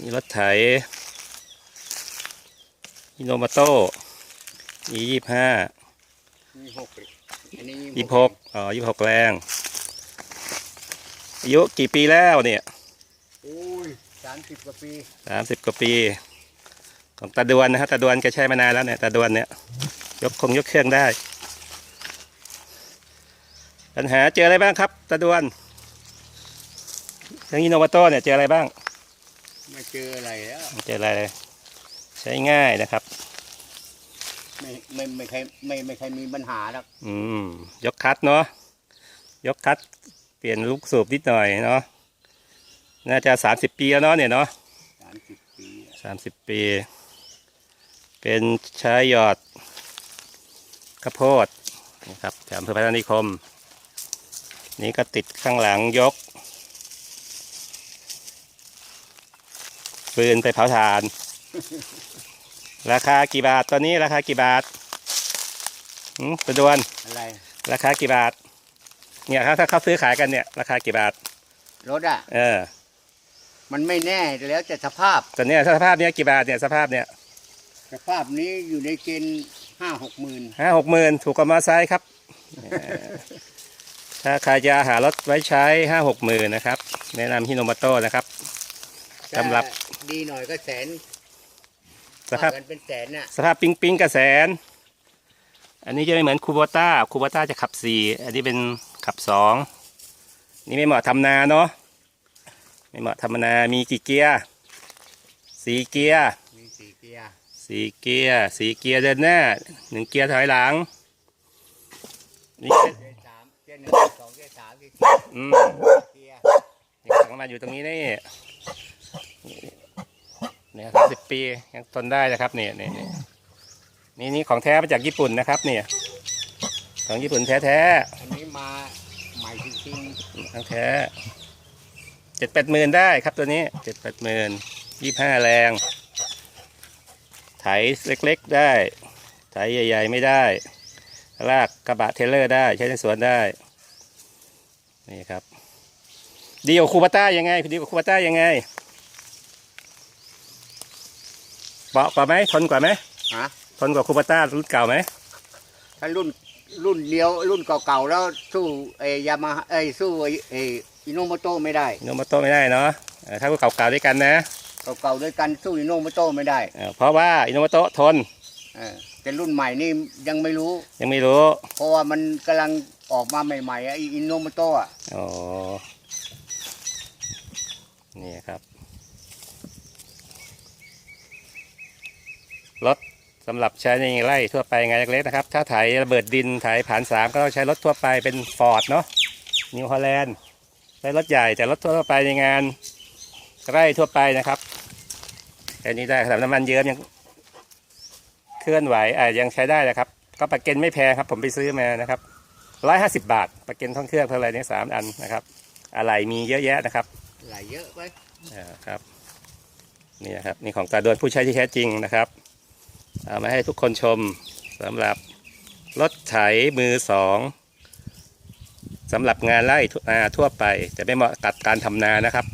นี่รถไถอิโนมาโต้อียี่ห้ามีหกอันนี้ยี่หกอ๋อยี่หกแรง อายุกี่ปีแล้วเนี่ยโอ้ยสามสิบกว่าปีสามสิบกว่าปี ของตาดวนนะฮะตาดวนแกใช้มานานแล้วเนี่ยตาดวนเนี่ย ยกคงยกเครื่องได้ ปัญหาเจออะไรบ้างครับตาดวนทั้งอินโนวาโต้เนี่ยเจออะไรบ้าง ไม่เจออะไรแล้วไม่เจออะไรเลยใช้ง่ายนะครับ ไม่ไม่ไม่ใครไม่ไม่ใครมีปัญหาหรอกอืม ยกคัดเนาะยกคัด เปลี่ยนลูกสูบนิดหน่อยเนาะน่าจะสามสิบปีแล้วเนาะเนี่ยเนาะสามสิบปีอะสามสิบปี เป็นใช้หยอดข้าวโพดนะครับแถมเพื่อพัฒนานิคม นี่ก็ติดข้างหลังยก ปืนไปเผาถ่าน ราคากี่บาทตอนนี้ราคากี่บาทหืมประดวนอะไร ราคากี่บาท เนี่ยครับถ้าเขาซื้อขายกันเนี่ย ราคากี่บาท รถอะ เออ มันไม่แน่แล้วแต่สภาพ ตอนเนี้ยสภาพเนี้ยกี่บาทเนี่ยสภาพเนี่ยสภาพนี้อยู่ในเกณฑ์ห้าหกหมื่นห้าหกหมื่นถูกกว่ามอเตอร์ไซค์ครับเออถ้าใครจะหารถไว้ใช้ห้าหกหมื่นนะครับ แนะนำฮิโนมาโต้นะครับสำหรับ ดีหน่อยก็แสนสภาพว่กันเป็นแสนน่ะสภาพปิงปิงกระแสน อันนี้จะไม่เหมือนคูโบต้าคูโบต้าจะขับสี่อันนี้เป็นขับสองนี่ไม่เหมาะทำนาเนาะไม่เหมาะทำนามีกี่เกียร์สี่เกียร์มีสี่เกียร์สี่เกียร์สี่เกียร์เดินหน้าหนึ่งเกียร์ถอยหลังนี่เกียร์สามเกียร์หนึ่งเกียร์สองเกียร์สามเกียร์สี่อืมเกียร์นี่ถังมาอยู่ตรงนี้นี่เนี่ยสามสิบ ปียังทนได้นะครับเนี่ยเนี่ยเนี่ยนี่นี่ของแท้มาจากญี่ปุ่นนะครับเนี่ยของญี่ปุ่นแท้แท้อันนี้มาใหม่จริงๆของแท้เจ็ดแปดหมื่นได้ครับตัวนี้เจ็ดแปดหมื่นยี่ห้าแรง ไถเล็กๆได้ ไถใหญ่ๆไม่ได้ลากกระบะเทรลเลอร์ได้ใช้ในสวนได้นี่ครับดีกว่าคูปต้ายังไงดีกว่าคูปต้ายังไง เบาะกว่าไหมทนกว่าไหมๆฮะทนกว่าคูปต้ารุ่นเก่าไหมถ้ารุ่นรุ่นเดียวรุ่นเก่าๆแล้วสู้ไอ้ยามาไอ้ยสู้ไอ้ไอ้อิโนโมโตไม่ได้โนมาโตไม่ได้เนาะเออถ้ารุ่นเก่าๆด้วยกันนะ เก่าๆด้วยกันสู้อิโนโมโตไม่ได้เออเพราะว่าอินโนมาโตทนเออแต่รุ่นใหม่นี่ยังไม่รู้ ยังไม่รู้เพราะว่ามันกำลังออกมาใหม่ๆไอ้อิโนโมโตอะอ๋อนี่ครับ รถสำหรับใช้ในไร่ทั่วไปไงานเล็กๆนะครับ ถ้าไถระเบิดดินไถผ่านสามก็ต้องใช้รถทั่วไปเป็นฟอร์ดเนาะนิวฮอลแลนด์ใช้รถใหญ่แต่รถทั่วไปในงานไร่ทั่วไปนะครับแค่นี้ได้สำหรับน้ำมันเยิ้มยังเคลื่อนไหวอะยังใช้ได้นะครับ ก็ประกันไม่แพงครับ ผมไปซื้อมานะครับร้อยห้าสิบบาทประกันท่องเครื่องเท่าไหรนี้สามอันนะครับ อะไรมีเยอะแยะนะครับไหลเยอะไปอ่าครับนี่นะครับนี่ของตาดวนผู้ใช้ที่แท้จริงนะครับ เอามาให้ทุกคนชมสำหรับรถไถมือสองสำหรับงานไร่ทั่วนาทั่วไป แต่ไม่เหมาะกับการทำนานะครับ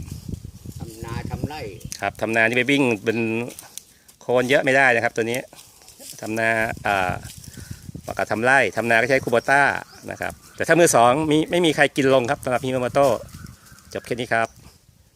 ทำนาทำไร่ครับทำนานี่ไปวิ่งเป็นโคลนเยอะไม่ได้นะครับ ตัวนี้ทำนาอ่าเหมาะกับทำไร่ทำนาก็ใช้คูโบต้านะครับ แต่ถ้ามือสองมีไม่มีใครกินลงครับสำหรับฮิโมโมโตจบแค่นี้ครับ